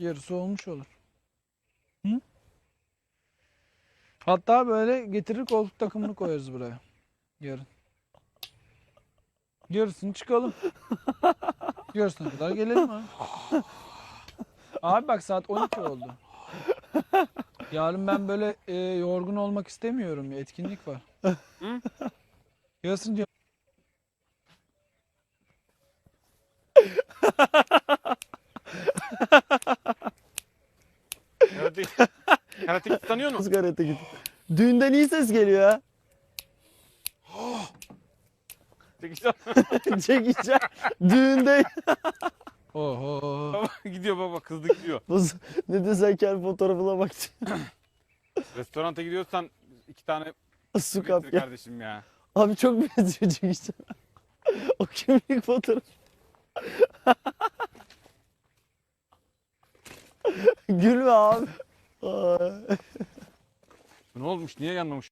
Yarısı olmuş olur. Hı? Hatta böyle getirir koltuk takımını koyarız buraya. Yarın. Yarısını çıkalım. Yarısına kadar gelelim abi. Abi bak saat 12 oldu. Yarın ben böyle e, yorgun olmak istemiyorum. Etkinlik var. Hı? Yarısınca Karate, karate Kid tanıyor musun? Karate git? Düğünden iyi ses geliyor ha. Çekişten Çekeceğim. Düğünde Oho. baba gidiyor baba kızdı gidiyor. Nasıl- ne desen kendi fotoğrafına bak. Restoranta gidiyorsan iki tane Su getir kap ya. kardeşim ya. Abi çok benziyor çekeceğim. o kimlik fotoğrafı. Gülme abi. Ne olmuş niye yanmamış?